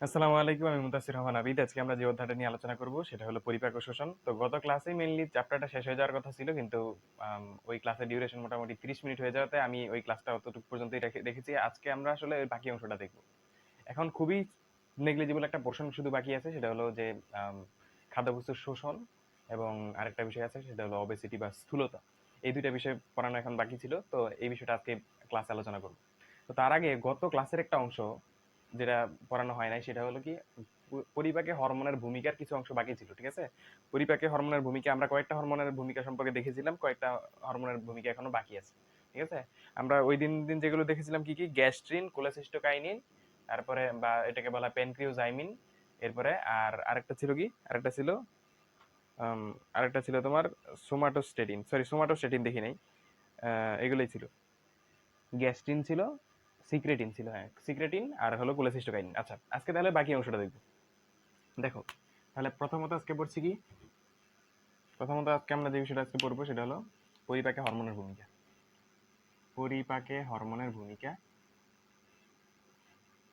আসসালামু আলাইকুম, আমি মুতাসির রহমান আবিদ। আজকে আমরা যে অধ্যায়টা নিয়ে আলোচনা করব সেটা হলো পরিপাক ও শোষণ। তো গত ক্লাসে মেনলি চ্যাপ্টারটা শেষ হয়ে যাওয়ার কথা ছিল, কিন্তু ওই ক্লাসের ডিউরেশন মোটামুটি 30 মিনিট হয়ে যাওয়াতে আমি ওই ক্লাসটা অতটুকু পর্যন্তই রেখে- রেখেছি আজকে আমরা আসলে ওই বাকি অংশটা দেখব। এখন খুবই নেগলিজিবল একটা পোর্শন শুধু বাকি আছে, সেটা হলো যে খাদ্যবস্তুর শোষণ এবং আরেকটা বিষয় আছে, সেটা হলো অবেসিটি বা স্থূলতা। এই দুইটা বিষয় পড়ানো এখন বাকি ছিল, তো এই বিষয়টা আজকে ক্লাসে আলোচনা করব। তো তার আগে গত ক্লাসের একটা অংশ যেটা পড়ানো হয় নাই, সেটা হলো কি, পরিপাকে হরমোনের ভূমিকার কিছু অংশ বাকি ছিল, ঠিক আছে? পরিপাকে হরমোনের ভূমিকা, আমরা কয়েকটা হরমোনের ভূমিকা সম্পর্কে দেখেছিলাম, কয়েকটা হরমোনের ভূমিকা এখনও বাকি আছে, ঠিক আছে? আমরা ওই দিন দিন যেগুলো দেখেছিলাম, কি কি? গ্যাস্ট্রিন, কোলেসিস্টোকাইনিন, তারপরে বা এটাকে বলা পেনক্রিওজাইমিন এরপরে আর আরেকটা ছিল কি? আরেকটা ছিল আরেকটা ছিল তোমার সোমাটোস্টেটিন সরি সোমাটোস্টেটিন দেখি নাই এগুলোই ছিল। গ্যাস্ট্রিন ছিল সিক্রেটিন ছিল হ্যাঁ সিক্রেটিন আর হলো কোলেসিস্টোকাইনিন। আচ্ছা আজকে তাহলে বাকি অংশটা দেখব। দেখো, তাহলে প্রথমত আজকে পড়ছি কি? প্রথমত আজকে আমরা যে বিষয়টা আজকে পড়ব সেটা হলো পরিপাকে হরমোনের ভূমিকা। পরিপাকে হরমোনের ভূমিকা।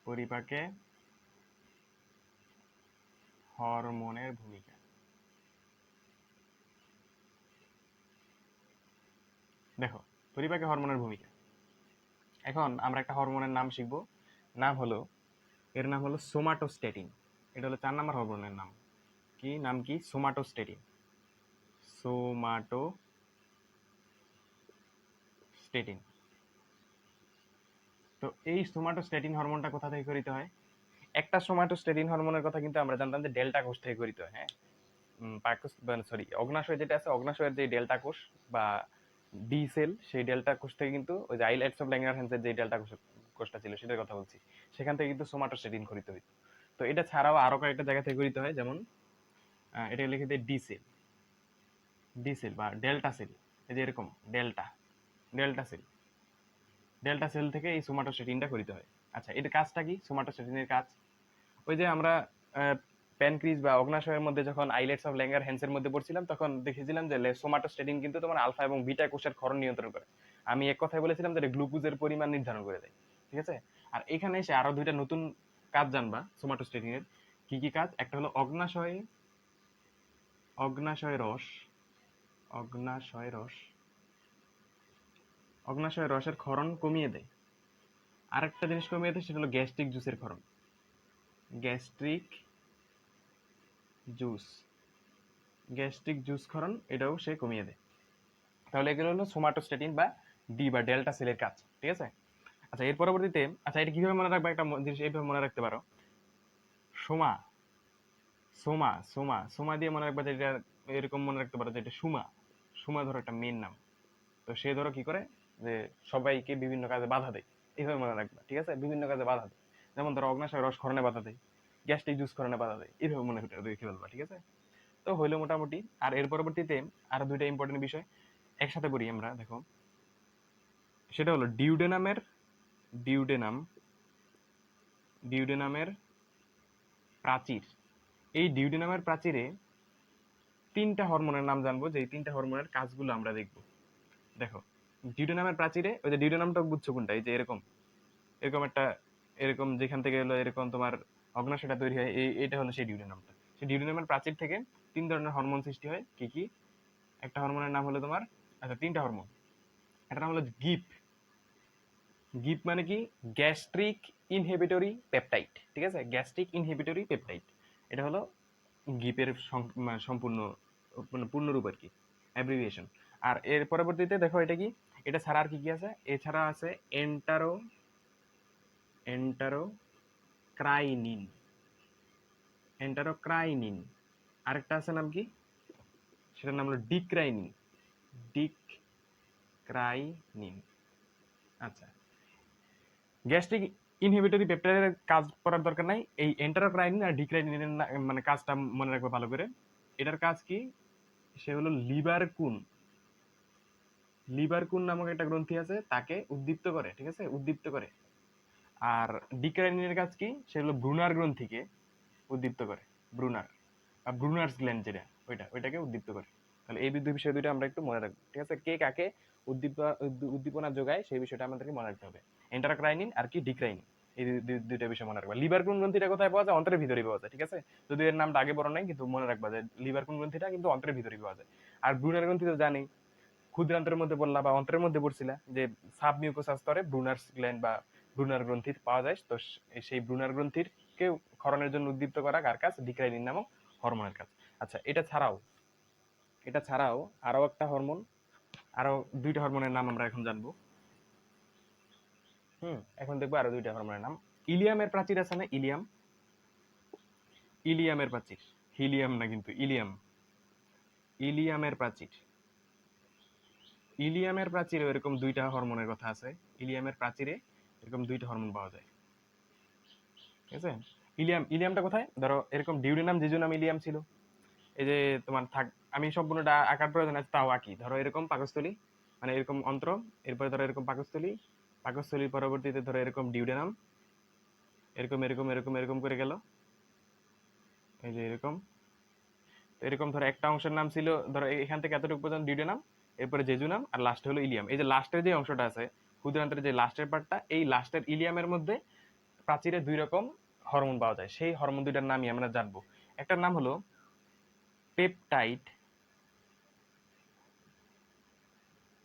পরিপাকে হরমোনের ভূমিকা। দেখো, পরিপাকে হরমোনের ভূমিকা। এখন আমরা একটা হরমোনের নাম শিখব। নাম হলো, এর নাম হলো সোমাটোস্টেটিন। এটা হলো চার নম্বর হরমোনের নাম। কি? নাম কি? সোমাটোস্টেটিন। সোমাটো স্টেটিন তো এই সোমাটোস্টেটিন হরমোনটা কোথা থেকে গঠিত হয়? একটা সোমাটোস্টেটিন হরমোনের কথা কিন্তু আমরা জানতাম যে ডেল্টা কোষ থেকে গঠিত হয় হ্যাঁ? পাকস সরি অগ্নাশয় যেটা আছে, অগ্নাশয়ের যে ডেল্টা কোষ বা ডি সেল সেই ডেল্টা কোষ থেকে কিন্তু ওই যে আইলাইটস অফ ল্যাঙ্গারহ্যান্সের যে ডেল্টা কোষ, কোষটা ছিল, সেটার কথা বলছি। সেখান থেকে কিন্তু সোমাটোস্টেটিন গঠিত হইতো তো এটা ছাড়াও আরও কয়েকটা জায়গা থেকে গঠিত হয়, যেমন এটা লিখে দেয় ডি সেল ডি সেল বা ডেল্টা সেল এই যে এরকম delta delta cell delta cell থেকে এই সোমাটোস্টেটিনটা গঠিত হয়। আচ্ছা এর কাজটা কি? সোমাটোস্টেটিনের কাজ। ওই যে আমরা প্যানক্রিজ বা অগ্নাশয়ের মধ্যে যখন আইলেটস অফ ল্যাঙ্গার হ্যান্সের মধ্যে পড়ছিলাম, তখন দেখেছিলাম যে সোমাটোস্টেটিন কিন্তু তোমার আলফা এবং বিটা কোষের ক্ষরণ নিয়ন্ত্রণ করে। আমি এক কথায় বলেছিলাম যে গ্লুকোজের পরিমাণ নির্ধারণ করে দেয়, ঠিক আছে? আর এখানে এসে আরও দুইটা নতুন কাজ জানবা সোমাটো সোমাটোস্টেটিনের কি কি কাজ? একটা হলো অগ্নাশয়ে, অগ্নাশয় রস অগ্নাশয় রস, অগ্নাশয় রসের ক্ষরণ কমিয়ে দেয়। আরেকটা জিনিস কমিয়ে দেয়, সেটা হলো গ্যাস্ট্রিক জুসের ক্ষরণ। Gastric juice. গ্যাস্ট্রিক জুস ক্ষরণ এটাও সে কমিয়ে দেয়। তাহলে এগুলো হলো সোমাটোস্টেটিন বা ডি বা ডেল্টা সেলের কাজ, ঠিক আছে? আচ্ছা এর পরবর্তীতে আচ্ছা এটা কীভাবে মনে রাখবা? একটা জিনিস এইভাবে মনে রাখতে পারো। সোমা সোমা সোমা সোমা দিয়ে মনে রাখবা যে এটা এরকম মনে রাখতে পারো যে এটা সুমা। সুমা ধরো একটা মেন নাম। তো সে ধরো কি করে? যে সবাইকে বিভিন্ন কাজে বাধা দেয়। এইভাবে মনে রাখবা, ঠিক আছে? বিভিন্ন কাজে বাধা দেয়। যেমন ধরো অগ্নাশয় রস খরণে বাধা দেয়। গ্যাস্ট্রিক জুস খরণে বাধা দেয় এইভাবে মনে করে রেখে ফেলবা, ঠিক আছে? তো হইল মোটামুটি। আর এর পরবর্তীতে আরও দুইটা ইম্পর্টেন্ট বিষয় একসাথে করি আমরা, দেখো। সেটা হলো ডিউডেনামের ডিউডেনাম ডিউডেনামের প্রাচীর। এই ডিউডেনামের প্রাচীরে তিনটা হরমোনের নাম জানব যে এই তিনটা হরমোনের কাজগুলো আমরা দেখব। দেখো ডিউডেনামের প্রাচীরে ওই যে ডিউডেনামটা বুঝছ কোনটা? এই যে এরকম এরকম একটা, এরকম যেখান থেকে এলো, এরকম তোমার অগ্নাশয়টা তৈরি হয়। এই এটা হলো সেই ডিউডেনামটা সেই ডিউডেনামের প্রাচীর থেকে তিন ধরনের হরমোন সৃষ্টি হয়। কি কি? একটা হরমোনের নাম হলো তোমার আচ্ছা তিনটা হরমোন। একটা নাম হলো গিপ। গিপ মানে কি? গ্যাস্ট্রিক ইনহিবিটরি পেপটাইড, ঠিক আছে? Gastric inhibitory peptide. এটা হলো গিপের সম্পূর্ণ মানে পূর্ণরূপ আর কি অ্যাব্রিভিয়েশন আর এর পরবর্তীতে দেখো এটা কি? এটা ছাড়া আর কি কি আছে? এছাড়া আছে এন্টারো এন্টারো ক্রাইনিন এন্টারো ক্রাইনিন আরেকটা আছে নাম কি? সেটার নাম হলো ডিক্রাইনিন ডিক ক্রাইনিন আচ্ছা গ্যাস্ট্রিক ইনহিবিটরি পেপটাইডের কাজ করার দরকার নাই। এই এন্টারোক্রাইনিন আর ডিক্রাইনিনের মানে কাজটা মনে রাখবে ভালো করে। এটার কাজ কি? সে হলো লিভার কুন। লিভার কুন নামক একটা গ্রন্থি আছে, তাকে উদ্দীপ্ত করে, ঠিক আছে? উদ্দীপ্ত করে। আর ডিক্রাইনিনের কাজ কি? সেগুলো ব্রুনার গ্রন্থিকে উদ্দীপ্ত করে, ব্রুনার আর ব্রুনার্স গ্ল্যান্ড যেটা, ওইটা, ওইটাকে উদ্দীপ্ত করে। তাহলে এই দুই বিষয় দুইটা আমরা একটু মনে রাখব, ঠিক আছে? কে কাকে উদ্দীপ উদ্দীপনা যোগায় সেই বিষয়টা আমাদেরকে মনে রাখতে হবে। এন্টারোক্রাইনিন আর কি ডিক্রাইনিন, এই দুই- দুই- দুইটা বিষয় মনে রাখবা। লিভার কোন গ্রন্থিটা কোথায় পাওয়া যায়? অন্ত্রের ভিতরে পাওয়া যায়, ঠিক আছে? যদি এর নামটা আগে বড় নাই, কিন্তু মনে রাখবা যে লিভার কোন গ্রন্থিটা কিন্তু অন্ত্রের ভিতরে পাওয়া যায়। আর ব্রুনার গ্রন্থি তো জানি ক্ষুদ্রান্তের মধ্যে বললা বা অন্ত্রের মধ্যে পড়ছিলা যে সাব মিউকোসা স্তরে ব্রুনার গ্ল্যান্ড বা ব্রুনার গ্রন্থি পাওয়া যায়। তো সেই ব্রুনার গ্রন্থির কে ক্ষরণের জন্য উদ্দীপ্ত করা কার কাজ? ডিক্রাইলিন নামক হরমোনের কাজ। আচ্ছা এটা ছাড়াও এটা ছাড়াও আরও একটা হরমোন আরও দুইটা হরমোনের নাম আমরা এখন জানব। হুম, এখন দেখব আরও দুইটা হরমোনের নাম। ইলিয়ামের প্রাচীর আছে না? ইলিয়াম? ইলিয়ামের প্রাচীর। হিলিয়াম না কিন্তু, ইলিয়াম। ইলিয়ামের প্রাচীর। ইলিয়ামের প্রাচীরে এরকম দুইটা হরমোনের কথা আছে। ইলিয়ামের প্রাচীরে এরকম দুইটা হরমোন পাওয়া যায়। ঠিক আছে? ইলিয়াম, ইলিয়ামটা কোথায়? ধরো এরকম ডিউরিনাম, জিজুনাম, ইলিয়াম ছিল। এই যে তোমার থাক, আমি সম্পূর্ণটা আঁকার প্রয়োজন আছে, তাও আঁকি। ধরো এরকম পাকস্থলী মানে এরকম অন্ত্র, এরপরে ধরো এরকম পাকস্থলী, পাকস্থলীর পরবর্তীতে ধরো এরকম ডিউডেনাম এরকম এরকম এরকম এরকম করে গেল। এই যে এরকম। তো এরকম ধরো একটা অংশের নাম ছিল, ধরো এখান থেকে এতটুকু পর্যন্ত ডিউডেনাম এরপরে জেজুনাম, আর লাস্টে হলো ইলিয়াম। এই যে লাস্টের যে অংশটা আছে ক্ষুদ্রান্তের যে লাস্টের পার্টটা এই লাস্টের ইলিয়ামের মধ্যে প্রাচীরে দুই রকম হরমোন পাওয়া যায়। সেই হরমোন দুইটার নামই আমরা জানব। একটার নাম হলো পেপটাইড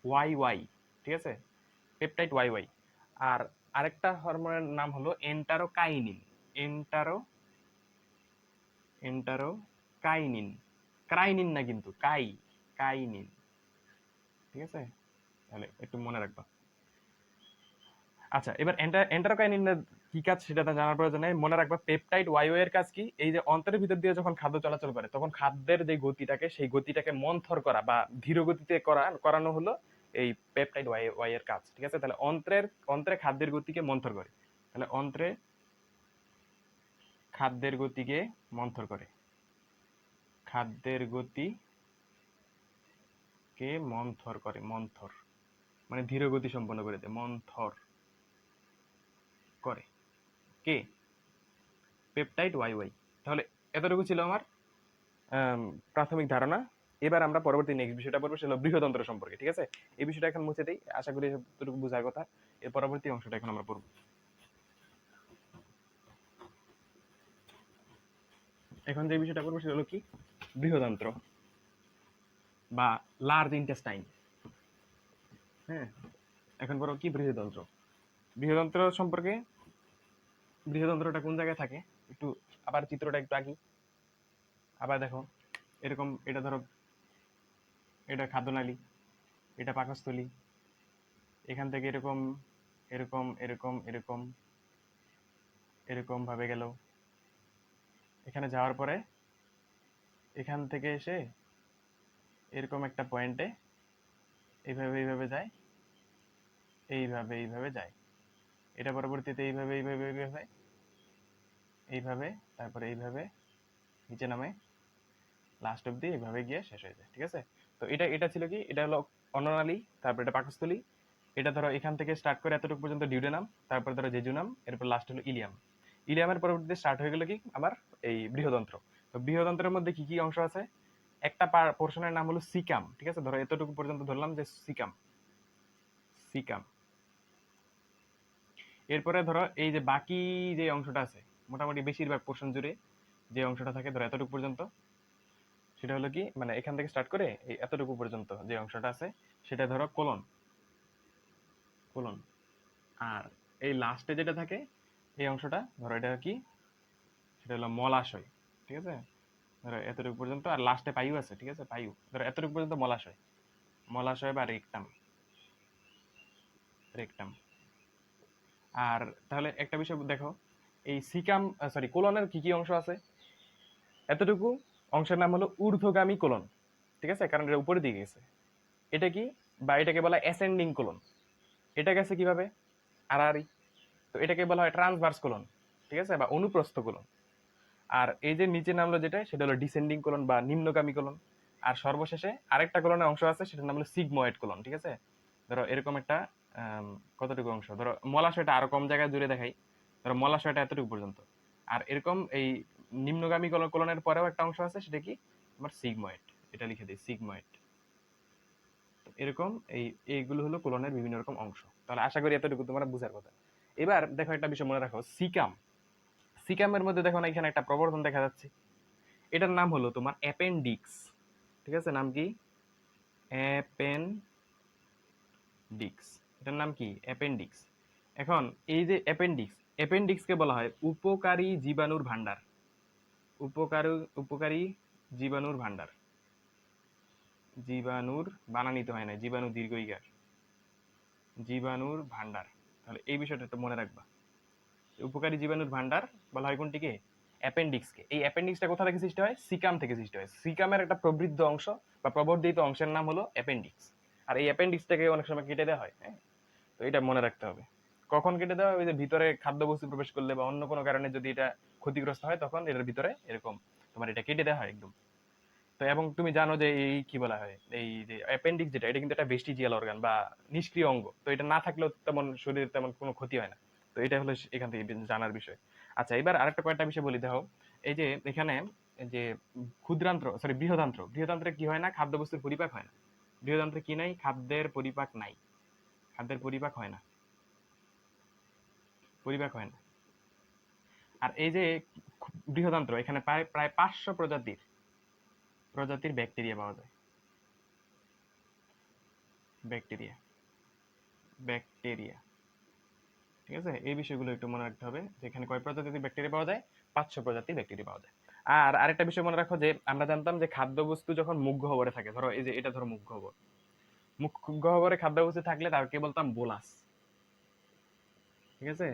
ওয়াই ওয়াই ঠিক আছে? পেপটাইড ওয়াই ওয়াই আর আরেকটা হরমোনের নাম হলো এন্টারোকাইনিন এন্টারো এন্টারোকাইনিন ক্রাইনিন না কিন্তু কাই কাইনিন ঠিক আছে? তাহলে একটু মনে রাখবা। আচ্ছা এবার এন্টারোকাইনিনের কি কাজ সেটা জানার প্রয়োজন নেই। মনে রাখবা পেপটাইড ওয়াইও এর কাজ কি? এই যে অন্তরের ভিতর দিয়ে যখন খাদ্য চলাচল করে, তখন খাদ্যের যে গতিটাকে, সেই গতিটাকে মন্থর করা বা ধীর গতিতে করা, করানো হলো এই পেপটাইড ওয়াই ওয়াই এর কাজ, ঠিক আছে? তাহলে অন্ত্রের, অন্ত্রে খাদ্যের গতিকে মন্থর করে। তাহলে অন্ত্রে খাদ্যের গতিকে মন্থর করে। খাদ্যের গতি কে মন্থর করে, মন্থর। মানে ধীর গতি সম্পন্ন করে দেয়, মন্থর। করে। কে? পেপটাইড ওয়াই ওয়াই তাহলে এতটুকু ছিল আমার প্রাথমিক ধারণা। এবার আমরা পরবর্তী নেক্সট বিষয়টা পড়ব, সেটা হলো বৃহদন্ত্র সম্পর্কে, ঠিক আছে? এই বিষয়টা এখন মুছে দেই, আশা করি এতটুকু বোঝার কথা। এর পরবর্তী অংশটা এখন আমরা পড়ব। এখন যে বিষয়টা পড়ব, সেটা হলো কি? বৃহতন্ত্র বা লার্জ ইন্টেস্টাইন হ্যাঁ? এখন পড়ো কি? বৃহতন্ত্র বৃহতন্ত্র সম্পর্কে বৃহদন্ত্রটা কোন জায়গায় থাকে? একটু আবার চিত্রটা একটু আঁকি। আবার দেখো, এরকম এটা ধরো, এটা খাদ্যনালী এটা পাকস্থলী, এখান থেকে এরকম এরকম এরকম এরকম এরকম ভাবে গেল। এখানে যাওয়ার পরে এখান থেকে এসে এরকম একটা পয়েন্টে এইভাবে এইভাবে যায়, এইভাবে এইভাবে যায়। এটা পরবর্তীতে এইভাবে এইভাবে এইভাবে এইভাবে, তারপরে এইভাবে, নিচে নামে। লাস্ট অব্দি এইভাবে গিয়ে শেষ হয়ে যায়, ঠিক আছে? তো এটা এটা ছিল কি? এটা হলো অন্ননালী, তারপর এটা পাকস্থলী। এটা ধরো এখান থেকে স্টার্ট করে এতটুকু পর্যন্ত ডিউডেনাম তারপর ধরো জেজুনাম, এরপর লাস্ট হলো ইলিয়াম। ইলিয়ামের পরবর্তীতে স্টার্ট হয়ে গেল কি? আমার এই বৃহদন্ত্র। তো বৃহদন্ত্রের মধ্যে কি কি অংশ আছে? একটা পোর্শনের নাম হলো সিকাম, ঠিক আছে? ধরো এতটুকু পর্যন্ত ধরলাম যে সিকাম। সিকাম। এরপরে ধরো এই যে বাকি যে অংশটা আছে, মোটামুটি বেশিরভাগ পোর্শন জুড়ে যে অংশটা থাকে ধরো এতটুকু পর্যন্ত, সেটা হলো কি মানে এখান থেকে স্টার্ট করে এই এতটুকু পর্যন্ত যে অংশটা আছে, সেটা ধরো কোলন কোলন আর এই লাস্টে যেটা থাকে, এই অংশটা, ধরো এটা কি, সেটা হলো মলাশয়, ঠিক আছে? ধরো এতটুকু পর্যন্ত, আর লাস্টে পায়ু আছে, ঠিক আছে? পায়ু ধরো এতটুকু পর্যন্ত মলাশয় মলাশয় বা রেকটাম রেকটাম। আর তাহলে একটা বিষয় দেখো, এই সিকাম সরি কোলনের কি কি অংশ আছে? এতটুকু, অংশের নাম হলো ঊর্ধ্বগামী কোলন, ঠিক আছে? কারণ এটা উপরের দিকে গেছে। এটা কি? বা এটাকে বলা অ্যাসেন্ডিং কোলন। এটা গেছে কীভাবে? আড়াআড়ি। তো এটাকে বলা হয় ট্রান্সভার্স কোলন, ঠিক আছে? বা অনুপ্রস্থ কোলন। আর এই যে নিচে নামলো যেটা, সেটা হলো ডিসেন্ডিং কোলন বা নিম্নগামী কোলন। আর সর্বশেষে আরেকটা কোলনের অংশ আছে, সেটার নাম হলো সিগময়েড কোলন, ঠিক আছে? ধরো এরকম একটা কতটুকু অংশ? ধরো মলাশয়টা আরও কম জায়গায় জুড়ে দেখাই। ধরো মলাশয়টা এতটুকু পর্যন্ত। আর এরকম এই নিম্নগামী কোলন কোলনের পরেও একটা অংশ আছে, সেটা কি? তোমার সিগময়েড। এটা লিখে দিই, সিগময়েড। এরকম এই, এইগুলো হলো কোলনের বিভিন্ন রকম অংশ। তাহলে আশা করি এতটুকু তোমরা বুঝার কথা। এবার দেখো একটা বিষয় মনে রাখো, সিকাম। সিকামের মধ্যে দেখো না, এখানে একটা প্রবর্তন দেখা যাচ্ছে। এটার নাম হলো তোমার অ্যাপেন্ডিক্স। ঠিক আছে? নাম কি? অ্যাপেন্ডিক্স। এটার নাম কি? অ্যাপেন্ডিক্স। এখন এই যে অ্যাপেন্ডিক্স, অ্যাপেন্ডিক্সকে বলা হয় উপকারী জীবাণুর ভান্ডার উপকারী উপকারী জীবাণুর ভান্ডার জীবাণুর বানানিতে হয় না জীবাণু দীর্ঘইকার। জীবাণুর ভান্ডার তাহলে এই বিষয়টা একটু মনে রাখবা। উপকারী জীবাণুর ভান্ডার বলা হয় কোনটিকে? অ্যাপেন্ডিক্সকে। এই অ্যাপেন্ডিক্সটা কোথা থেকে সৃষ্টি হয়? সিকাম থেকে সৃষ্টি হয়। সিকামের একটা প্রবৃদ্ধ অংশ বা প্রবর্ধিত অংশের নাম হলো অ্যাপেন্ডিক্স। আর এই অ্যাপেন্ডিক্সটাকে অনেক সময় কেটে দেওয়া হয় হ্যাঁ? তো এটা মনে রাখতে হবে। কখন কেটে দেওয়া ওই যে ভিতরে খাদ্যবস্তু প্রবেশ করলে বা অন্য কোনো কারণে যদি এটা ক্ষতিগ্রস্ত হয়, তখন এটার ভিতরে এরকম তোমার এটা কেটে দেওয়া হয় একদম। তো এবং তুমি জানো যে এই কি বলা হয়? এই যে অ্যাপেন্ডিক্স যেটা, এটা কিন্তু একটা ভেস্টিজিয়াল অর্গান বা নিষ্ক্রিয় অঙ্গ। তো এটা না থাকলেও তেমন শরীরে তেমন কোনো ক্ষতি হয় না। তো এটা হলো এখান থেকে জানার বিষয়। আচ্ছা এবার আরেকটা কয়েকটা বিষয় বলি, দেখো। এই যে এখানে যে ক্ষুদ্রান্ত্র সরি বৃহদান্ত্র। বৃহদান্ত্রে কি হয় না? খাদ্যবস্তুর পরিপাক হয় না। বৃহদান্ত্রে কি নাই? খাদ্যের পরিপাক নাই। খাদ্যের পরিপাক হয় না। পরিপাক হয় না। আর এই যে বৃহদান্ত্র, এখানে প্রায় প্রায় পাঁচশো প্রজাতির প্রজাতির ব্যাকটেরিয়া পাওয়া যায়। ব্যাকটেরিয়া। ব্যাকটেরিয়া। ঠিক আছে? এই বিষয়গুলো একটু মনে রাখতে হবে, যে এখানে কয় প্রজাতির ব্যাকটেরিয়া পাওয়া যায়? পাঁচশো প্রজাতির ব্যাকটেরিয়া পাওয়া যায়। আর আরেকটা বিষয় মনে রাখো যে, আমরা জানতাম যে খাদ্যবস্তু যখন মুখ গহ্বরে থাকে, ধরো এই যে, এটা ধরো মুখ গহ্বর মুখ গহ্বরে খাদ্যবস্তু থাকলে তাকে বলতাম বোলাস। ঠিক আছে?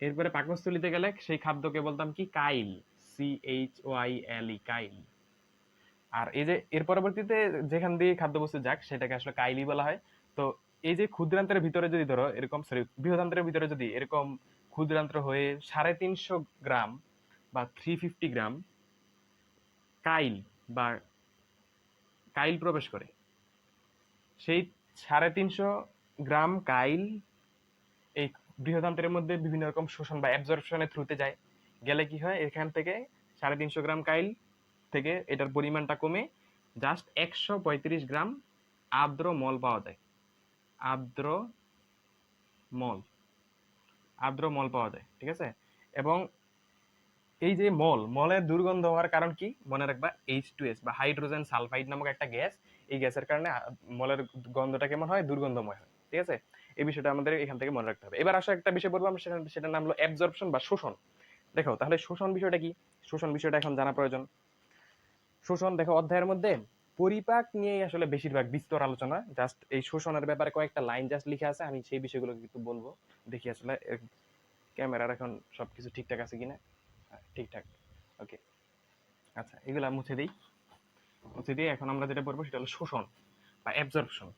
এরপরে পাকস্থলিতে গেলে সেই খাদ্যকে বলতাম কি? Chyle. C H O I L E chyle. আর এই যে এর পরবর্তীতে যেখান দিয়ে খাদ্যবস্তু যাক, সেটাকে আসলে কাইলি বলা হয়। তো এই যে ক্ষুদ্রান্তের ভিতরে যদি ধরো, এরকম সরি বৃহদান্ত্রের ভিতরে যদি এরকম ক্ষুদ্রান্ত্র হয়ে সাড়ে তিনশো গ্রাম বা থ্রি ফিফটি গ্রাম কাইল বা কাইল প্রবেশ করে সেই সাড়ে তিনশো গ্রাম কাইল এই বৃহদান্ত্রের মধ্যে বিভিন্ন রকম শোষণ বা অ্যাবজর্পশনের থ্রুতে যায়। গেলে কি হয়? এখান থেকে সাড়ে তিনশো গ্রাম কাইল থেকে এটার পরিমাণটা কমে জাস্ট একশো পঁয়ত্রিশ গ্রাম আর্দ্র মল পাওয়া যায়। আর্দ্র মল। আর্দ্র মল পাওয়া যায়, ঠিক আছে? এবং এই যে মল, মলের দুর্গন্ধ হওয়ার কারণ কি? মনে রাখবা এইচ টু এস বা হাইড্রোজেন সালফাইড নামক একটা গ্যাস এই গ্যাসের কারণে মলের গন্ধটা কেমন হয়? দুর্গন্ধময় হয়, ঠিক আছে? এই বিষয়টা আমাদের এখান থেকে মনে রাখতে হবে। এবার আসলে একটা বিষয় বলব, আমরা সেটা সেটার নাম হলো অ্যাবজর্পশন বা শোষণ। দেখো, তাহলে শোষণ বিষয়টা কি? শোষণ বিষয়টা এখন জানা প্রয়োজন। শোষণ, দেখো, অধ্যায়ের মধ্যে পরিপাক নিয়ে আসলে বেশিরভাগ বিস্তর আলোচনা। জাস্ট এই শোষণের ব্যাপারে কয়েকটা লাইন জাস্ট লিখে আছে, আমি সেই বিষয়গুলো কিন্তু বলব। দেখি আসলে ক্যামেরার এখন সবকিছু ঠিকঠাক আছে কিনা? ঠিকঠাক ওকে আচ্ছা এগুলা মুছে দিই। দিয়ে এখন আমরা যেটা বলব সেটা হলো শোষণ বা অ্যাবজর্পশন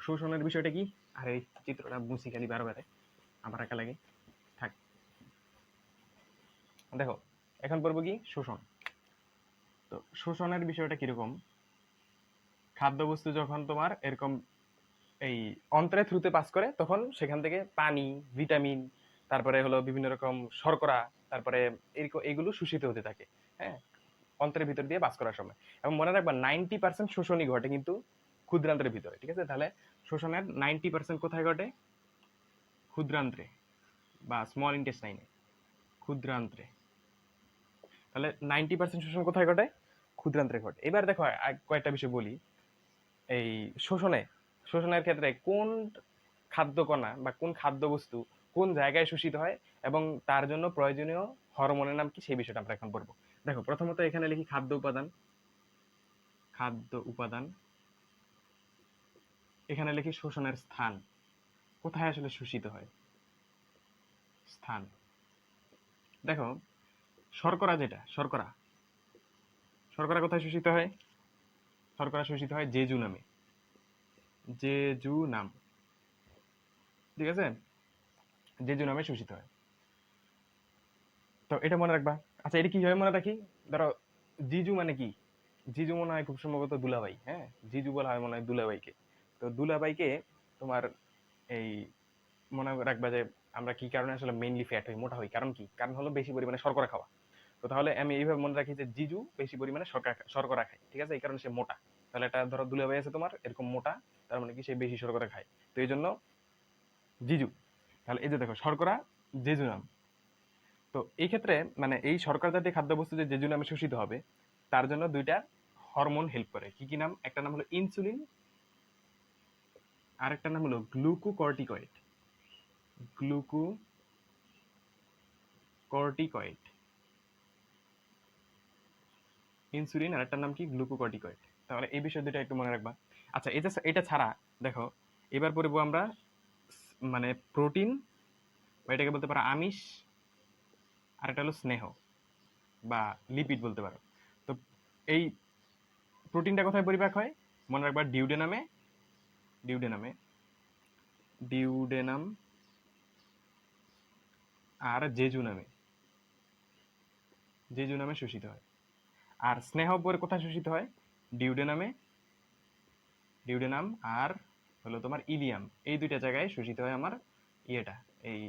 শোষণের বিষয়টা কি? আর এই চিত্রটা মুছি খালি বারবারে আমার একা লাগে। থাক। দেখো, এখন পড়ব কি? শোষণ। তো শোষণের বিষয়টা কীরকম? খাদ্যবস্তু যখন তোমার এরকম এই অন্ত্রের থ্রুতে পাস করে, তখন সেখান থেকে পানি ভিটামিন তারপরে হলো বিভিন্ন রকম শর্করা, তারপরে এগুলো শোষিত হতে থাকে। হ্যাঁ? অন্ত্রের ভিতর দিয়ে পাস করার সময়। এবং মনে রাখবা নাইনটি পার্সেন্ট শোষণই ঘটে কিন্তু ক্ষুদ্রান্ত্রের ভিতরে, ঠিক আছে? তাহলে শোষণের নাইনটি পার্সেন্ট কোথায় ঘটে? ক্ষুদ্রান্ত্রে বা স্মল ইন্টেস্টাইনে ক্ষুদ্রান্ত্রে। তাহলে নাইনটি পার্সেন্ট শোষণ কোথায় ঘটে? ক্ষুদ্রান্ত্রে ঘটে। এবার দেখো কয়েকটা বিষয় বলি। এই শোষণে, শোষণের ক্ষেত্রে কোন খাদ্যকণা বা কোন খাদ্যবস্তু কোন জায়গায় শোষিত হয় এবং তার জন্য প্রয়োজনীয় হরমোনের নাম কি? সেই বিষয়টা আমরা এখন পড়ব। দেখো, প্রথমত এখানে লিখি খাদ্য উপাদান। খাদ্য উপাদান। এখানে লিখি শোষণের স্থান। কোথায় আসলে শোষিত হয়? স্থান। দেখো, শর্করা যেটা, শর্করা। শর্করা কোথায় শোষিত হয়? শর্করা শোষিত হয় জেজু নামে। জেজু নাম। ঠিক আছে? জেজু নামে শোষিত হয়। তো এটা মনে রাখবা আচ্ছা এটা কীভাবে মনে রাখি ধরো, জিজু মানে কি? জিজু মনে হয় খুব সম্ভবত দুলাভাই হ্যাঁ? জিজু বলা হয় মনে হয় দুলাভাইকে। তো দুলাভাইকে তোমার এই মনে রাখবা যে আমরা কি কারণে আসলে মেইনলি ফ্যাট হই, মোটা হই? কারণ কি? কারণ হলো বেশি পরিমাণে শর্করা খাওয়া। তো তাহলে আমি এইভাবে মনে রাখি যে জিজু বেশি পরিমাণে শর্করা শর্করা খায়, ঠিক আছে? এই কারণে সে মোটা। তাহলে এটা ধরো দুলাভাই আছে তোমার, এরকম মোটা, তার মানে কি সে বেশি শর্করা খায়। তো এই জন্য জিজু। তাহলে এই যে দেখো, শর্করা, জেজু নাম। তো এই ক্ষেত্রে মানে এই শর্করা জাতীয় খাদ্যবস্তু যে জেজু নামে শোষিত হবে, তার জন্য দুইটা হরমোন হেল্প করে। কি কি নাম? একটা নাম হলো ইনসুলিন আর একটা নাম হলো গ্লুকোকর্টিকয়েড গ্লুকো কর্টিকয়েড ইনসুলিন আর একটা নাম কি? গ্লুকোকর্টিকয়েড তাহলে এই বিষয় দুটো একটু মনে রাখবা। আচ্ছা এটা এটা ছাড়া, দেখো, এবার পড়ব আমরা মানে প্রোটিন বা এটাকে বলতে পারো আমিষ আর একটা হলো স্নেহ বা লিপিড বলতে পারো। তো এই প্রোটিনটা কোথায় পরিপাক হয়? মনে রাখবা ডিউডেনামে ডিউডেনামে ডিউডেনাম আর জেজু নামে জেজু নামে শোষিত হয়। আর স্নেহ পরে কোথায় শোষিত হয়? ডিউডেনামে ডিউডেনাম আর হলো তোমার ইলিয়াম এই দুইটা জায়গায় শোষিত হয় আমার ইয়েটা, এই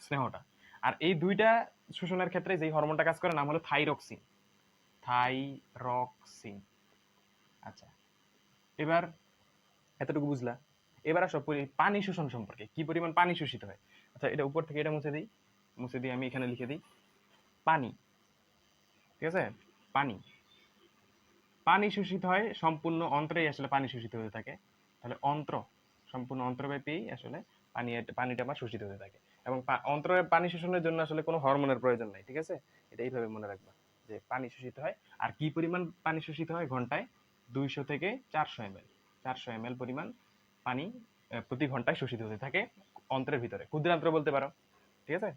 স্নেহটা। আর এই দুইটা শোষণের ক্ষেত্রে যেই হরমোনটা কাজ করে নাম হলো থাইরক্সিন। থাইরক্সিন। আচ্ছা এবার এতটুকু বুঝলা। এবার আসো পানি শোষণ সম্পর্কে, কি পরিমাণ পানি শোষিত হয়? আচ্ছা এটা উপর থেকে এটা মুছে দিই। মুছে দিয়ে আমি এখানে লিখে দিই। পানি, ঠিক আছে? পানি। পানি শোষিত হয় সম্পূর্ণ অন্ত্রেই আসলে পানি শোষিত হতে থাকে। তাহলে অন্ত্র, সম্পূর্ণ অন্ত্রব্যাপী আসলে পানি পানিটা আমার শোষিত হতে থাকে। এবং অন্ত্রের পানি শোষণের জন্য আসলে কোনো হরমোনের প্রয়োজন নাই, ঠিক আছে? এটা এইভাবে মনে রাখবা যে পানি শোষিত হয়। আর কি পরিমাণ পানি শোষিত হয় ঘন্টায়? দুইশো থেকে চারশো এম এল চারশো এম এল পরিমাণ পানি প্রতি ঘন্টায় শোষিত হতে থাকে অন্ত্রের ভিতরে। ক্ষুদ্রান্ত্র বলতে পারো, ঠিক আছে?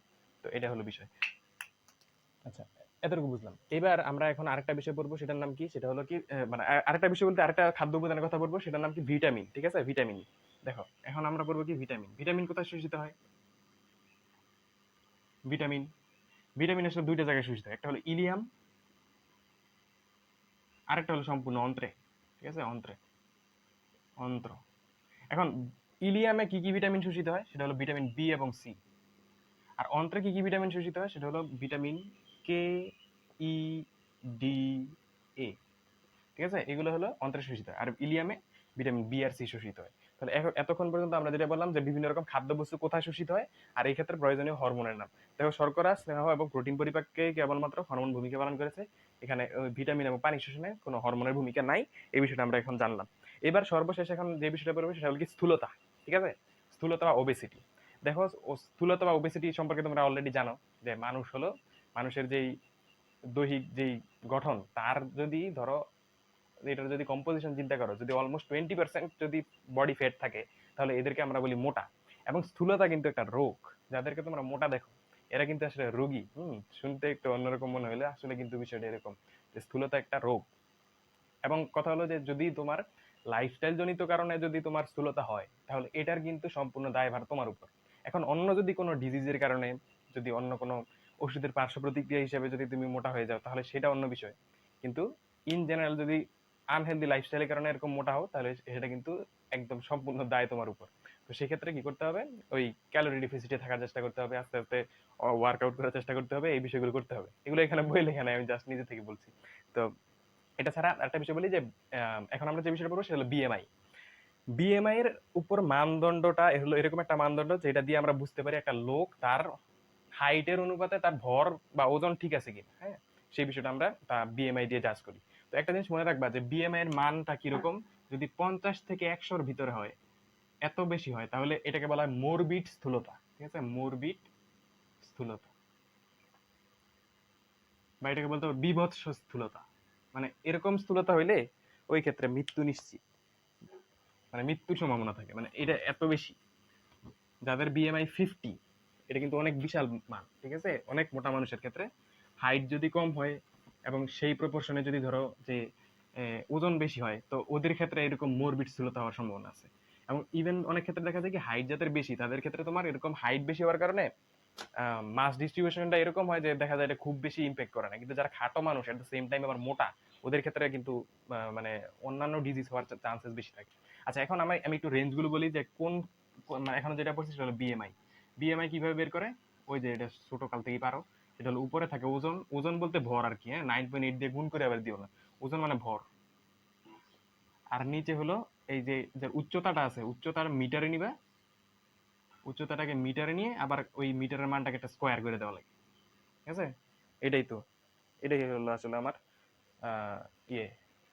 তো এটা হলো বিষয়। আচ্ছা এতটুকু বুঝলাম। এবার আমরা এখন আরেকটা বিষয় পড়ব, সেটার নাম কি? সেটা হলো কি মানে আরেকটা বিষয় বলতে আরেকটা খাদ্য উপাদানের কথা বলব সেটার নাম কি? ভিটামিন, ঠিক আছে? ভিটামিন। দেখো, এখন আমরা পড়ব কি? ভিটামিন। ভিটামিন কোথায় শোষিত হয়? ভিটামিন। ভিটামিন আসলে দুইটা জায়গায় শোষিত হয়। একটা হলো ইলিয়াম, আরেকটা হলো সম্পূর্ণ অন্ত্রে। ঠিক আছে? অন্ত্রে। অন্ত্র। এখন, ইলিয়ামে কি কি ভিটামিন শোষিত হয়? সেটা হলো ভিটামিন বি এবং সি আর অন্ত্রে কি কি ভিটামিন শোষিত হয়? সেটা হলো vitamin K E D A ঠিক আছে? এগুলো হলো অন্ত্রে শোষিত হয়। আর ইলিয়ামে ভিটামিন বি আর সি শোষিত হয়। তাহলে এতক্ষণ পর্যন্ত আমরা যেটা বললাম যে বিভিন্ন রকম খাদ্যবস্তু কোথায় শোষিত হয় আর এই ক্ষেত্রে প্রয়োজনীয় হরমোনের নাম। দেখো, শর্করা, স্নেহ এবং প্রোটিন পরিপাককে কেবলমাত্র হরমোন ভূমিকা পালন করেছে। এখানে ভিটামিন এবং পানি শোষণে কোনো হরমোনের ভূমিকা নাই। এই বিষয়টা আমরা এখন জানলাম। এবার সর্বশেষ এখন যে বিষয়টা পড়বে সেটা হলো কি স্থূলতা, ঠিক আছে? স্থূলতা বা ওবেসিটি দেখো স্থূলতা বা ওবেসিটি সম্পর্কে তোমরা অলরেডি জানো যে মানুষ হলো, মানুষের যেই দৈহিক যেই গঠন, তার যদি ধরো এটার যদি কম্পোজিশন চিন্তা করো, যদি অলমোস্ট টোয়েন্টি পার্সেন্ট যদি বডি ফ্যাট থাকে, তাহলে এদেরকে আমরা বলি মোটা। এবং স্থূলতা কিন্তু একটা রোগ। যাদেরকে তোমরা মোটা দেখো, এরা কিন্তু আসলে রোগী। হুম, শুনতে একটু অন্যরকম মনে হলে আসলে কিন্তু বিষয়টা এরকম যে স্থূলতা একটা রোগ। এবং কথা হলো যে যদি তোমার লাইফস্টাইল জনিত কারণে যদি তোমার স্থূলতা হয়, তাহলে এটার কিন্তু সম্পূর্ণ দায়ভার তোমার উপর। এখন অন্য যদি কোনো ডিজিজের কারণে যদি অন্য কোনো ওষুধের পার্শ্ব প্রতিক্রিয়া হিসেবে যদি তুমি মোটা হয়ে যাও, তাহলে সেটা অন্য বিষয়। কিন্তু ইন জেনারেল যদি আনহেলদি লাইফস্টাইলের কারণে এরকম মোটা হও, তাহলে সেটা কিন্তু একদম সম্পূর্ণ দায় তোমার উপর। তো সেক্ষেত্রে কি করতে হবে? ওই ক্যালোরি ডিফিসিটে থাকার চেষ্টা করতে হবে, আস্তে আস্তে ওয়ার্কআউট করার চেষ্টা করতে হবে, এই বিষয়গুলো করতে হবে। এগুলো এখানে বই লেখা নাই, আমি জাস্ট নিজে থেকে বলছি। তো এটা ছাড়া একটা বিষয় বলি যে এখন আমরা যে বিষয়টা পড়ব সেটা হলো বিএমআই বিএমআই এর উপর মানদণ্ডটা হলো এরকম একটা মানদণ্ড যেটা দিয়ে আমরা বুঝতে পারি একটা লোক তার হাইটের অনুপাতে তার ভর বা ওজন ঠিক আছে কিনা হ্যাঁ? সেই বিষয়টা আমরা তা বিএমআই দিয়ে জাজ করি। একটা জিনিস মনে রাখবা যে বিএমআই এর মানটা কীরকম? যদি পঞ্চাশ থেকে একশোর ভিতরে হয়, এত বেশি হয়, তাহলে এটাকে বলা হয় মোরবিট স্থূলতা। ঠিক আছে? মোরবিট স্থূলতা। বা এটাকে বলতে হবে বিভৎস স্থূলতা। মানে এরকম স্থূলতা হইলে ওই ক্ষেত্রে মৃত্যু নিশ্চিত। মানে মৃত্যুর সম্ভাবনা থাকে। মানে এটা এত বেশি। যাদের বিএমআই ফিফটি এটা কিন্তু অনেক বিশাল মান। ঠিক আছে? অনেক মোটা মানুষের ক্ষেত্রে হাইট যদি কম হয় এবং সেই প্রপোর্শনে যদি ধরো যে ওজন বেশি হয়, তো ওদের ক্ষেত্রে এরকম মোরবিট স্থূলতা হওয়ার সম্ভাবনা আছে। এবং ইভেন অনেক ক্ষেত্রে দেখা যায় কি হাইট যাদের বেশি, তাদের ক্ষেত্রে তোমার এরকম হাইট বেশি হওয়ার কারণে মাস ডিস্ট্রিবিউশনটা এরকম হয় যে দেখা যায় এটা খুব বেশি ইম্প্যাক্ট করে না। কিন্তু যারা খাটো মানুষ এট দ্য সেম টাইম আবার মোটা, ওদের ক্ষেত্রে কিন্তু মানে অন্যান্য ডিজিজ হওয়ার চান্সেস বেশি থাকে। আচ্ছা এখন আমি আমি একটু রেঞ্জগুলো বলি যে কোন মানে এখন যেটা পড়ছি সেটা হলো বিএমআই বিএমআই কীভাবে বের করে? ওই যে এটা ছোট কাল থেকেই পারো। এটা হলো উপরে থাকে, ওজন ওজন বলতে ভর আর কি হ্যাঁ? নাইন পয়েন্ট এইট দিয়ে গুণ করে আবার দিও না। ওজন মানে ভর। আর নিচে হলো এই যে যে উচ্চতাটা আছে, উচ্চতার মিটারে নিবা। উচ্চতাটাকে মিটারে নিয়ে আবার ওই মিটারের মানটাকে একটা স্কোয়ার করে দেওয়া লাগে। ঠিক আছে? এটাই তো। এটাই হলো আসলে আমার ইয়ে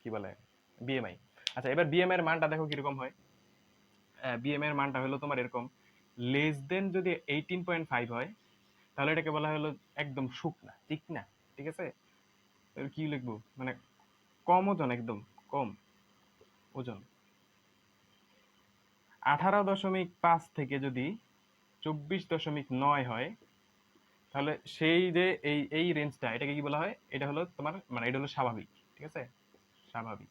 কি বলে বিএমআই আচ্ছা এবার বিএমআই এর মানটা দেখো কীরকম হয়। বিএমআই এর মানটা হলো তোমার এরকম। লেস দেন যদি এইটিন পয়েন্ট ফাইভ হয় তাহলে এটাকে বলা হলো একদম শুকনা চিকনা ঠিক আছে? কি লিখব? মানে কম ওজন, একদম কম ওজন। আঠারো দশমিক পাঁচ থেকে যদি চব্বিশ দশমিক নয় হয়, তাহলে সেই যে এই এই রেঞ্জটা এটাকে কি বলা হয়? এটা হলো তোমার মানে এটা হলো স্বাভাবিক, ঠিক আছে? স্বাভাবিক।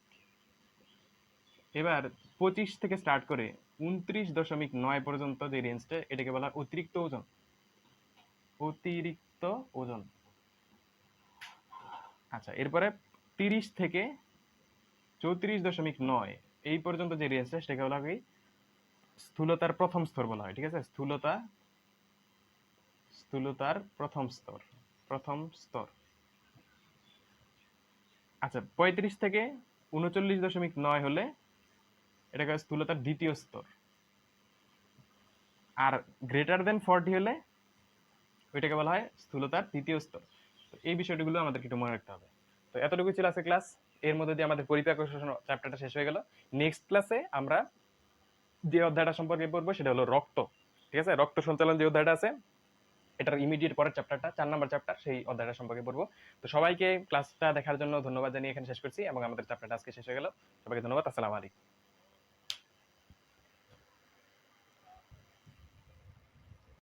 এবার পঁচিশ থেকে স্টার্ট করে উনত্রিশ দশমিক নয় পর্যন্ত যে রেঞ্জটা এটাকে বলা হয় অতিরিক্ত ওজন। অতিরিক্ত ওজন। আচ্ছা এরপরে তিরিশ থেকে চৌত্রিশ দশমিক নয়, এই পর্যন্ত যে রেঞ্জটা সেটাকে বলা হয়? স্থূলতার প্রথম স্তর বলা হয়, ঠিক আছে? স্থূলতা, স্থূলতার প্রথম স্তর প্রথম স্তর। আচ্ছা পঁয়ত্রিশ থেকে উনচল্লিশ দশমিক নয় হলে এটাকে স্থূলতার দ্বিতীয় স্তর। আর গ্রেটার দেন ফর্টি হলে ওইটাকে বলা হয় স্থূলতার তৃতীয় স্তর। তো এই বিষয়গুলো আমাদেরকে একটু মনে রাখতে হবে। তো এতটুকু ছিল আজকে ক্লাস। এর মধ্যে দিয়ে আমাদের পরিপাক শোষণ চ্যাপ্টারটা শেষ হয়ে গেল। নেক্সট ক্লাসে আমরা যে অধ্যায়টা সম্পর্কে পড়ব, সেটা হলো রক্ত। ঠিক আছে? রক্ত সঞ্চালন যে অধ্যায়টা আছে, এটার ইমিডিয়েট পরের চ্যাপ্টারটা চার নম্বর চ্যাপ্টার সেই অধ্যায়টা সম্পর্কে পড়ব। তো সবাইকে ক্লাসটা দেখার জন্য ধন্যবাদ জানিয়ে এখানে শেষ করছি এবং আমাদের চ্যাপ্টারটা আজকে শেষ হয়ে গেল। সবাইকে ধন্যবাদ। আসসালামু আলাইকুম।